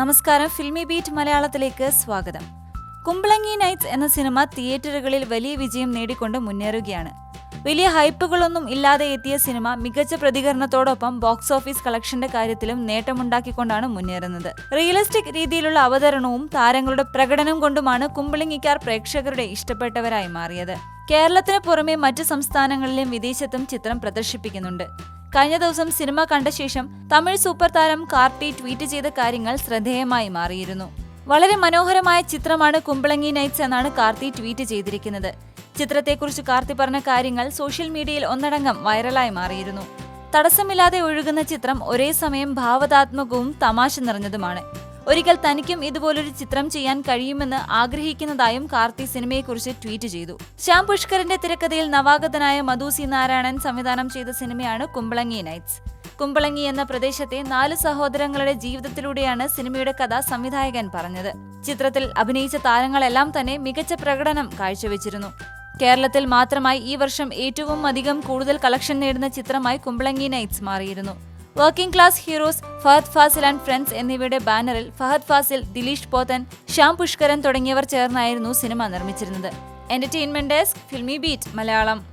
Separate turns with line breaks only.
നമസ്കാരം. Filmy beat മലയാളത്തിലേക്ക് സ്വാഗതം. കുമ്പളങ്ങി നൈറ്റ്സ് എന്ന സിനിമ തിയേറ്ററുകളിൽ വലിയ വിജയം നേടിക്കൊണ്ട് മുന്നേറുകയാണ്. വലിയ ഹൈപ്പുകളൊന്നും ഇല്ലാതെ എത്തിയ സിനിമ മികച്ച പ്രതികരണത്തോടൊപ്പം ബോക്സ് ഓഫീസ് കളക്ഷന്റെ കാര്യത്തിലും നേട്ടമുണ്ടാക്കിക്കൊണ്ടാണ് മുന്നേറുന്നത്. റിയലിസ്റ്റിക് രീതിയിലുള്ള അവതരണവും താരങ്ങളുടെ പ്രകടനം കൊണ്ടുമാണ് കുമ്പളിങ്ങിക്കാർ പ്രേക്ഷകരുടെ ഇഷ്ടപ്പെട്ടവരായി മാറിയത്. കേരളത്തിന് പുറമെ മറ്റ് സംസ്ഥാനങ്ങളിലും വിദേശത്തും ചിത്രം പ്രദർശിപ്പിക്കുന്നുണ്ട്. കഴിഞ്ഞ ദിവസം സിനിമ കണ്ട ശേഷം തമിഴ് സൂപ്പർ താരം കാർട്ടി ട്വീറ്റ് ചെയ്ത കാര്യങ്ങൾ ശ്രദ്ധേയമായി മാറിയിരുന്നു. വളരെ മനോഹരമായ ചിത്രമാണ് കുമ്പളങ്ങി നൈറ്റ്സ് എന്നാണ് കാർത്തി ട്വീറ്റ് ചെയ്തിരിക്കുന്നത്. ചിത്രത്തെക്കുറിച്ച് കാർത്തി പറഞ്ഞ കാര്യങ്ങൾ സോഷ്യൽ മീഡിയയിൽ ഒന്നടങ്കം വൈറലായി മാറിയിരുന്നു. തടസ്സമില്ലാതെ ഒഴുകുന്ന ചിത്രം ഒരേ സമയം ഭാവതാത്മകവും തമാശ നിറഞ്ഞതുമാണ്. ഒരിക്കൽ തനിക്കും ഇതുപോലൊരു ചിത്രം ചെയ്യാൻ കഴിയുമെന്ന് ആഗ്രഹിക്കുന്നതായും കാർത്തി സിനിമയെക്കുറിച്ച് ട്വീറ്റ് ചെയ്തു. ശ്യാം പുഷ്കറിന്റെ തിരക്കഥയിൽ നവാഗതനായ മധുസി നാരായണൻ സംവിധാനം ചെയ്ത സിനിമയാണ് കുമ്പളങ്ങി നൈറ്റ്സ്. കുമ്പളങ്ങി എന്ന പ്രദേശത്തെ നാല് സഹോദരങ്ങളുടെ ജീവിതത്തിലൂടെയാണ് സിനിമയുടെ കഥ സംവിധായകൻ പറഞ്ഞത്. ചിത്രത്തിൽ അഭിനയിച്ച താരങ്ങളെല്ലാം തന്നെ മികച്ച പ്രകടനം കാഴ്ചവെച്ചിരുന്നു. കേരളത്തിൽ മാത്രമായി ഈ വർഷം ഏറ്റവും അധികം കൂടുതൽ കളക്ഷൻ നേടുന്ന ചിത്രമായി കുമ്പളങ്ങി നൈറ്റ്സ് മാറിയിരുന്നു. Working class heroes Fahadh Faasil and friends എന്നിവയുടെ ബാനറിൽ ഫഹദ് ഫാസിൽ ദിലീഷ് പോത്തൻ ശ്യാം പുഷ്കരൻ തുടങ്ങിയവർ ചേർന്നായിരുന്നു cinema നിർമ്മിച്ചിരുന്നത്. Entertainment desk filmi beat Malayalam.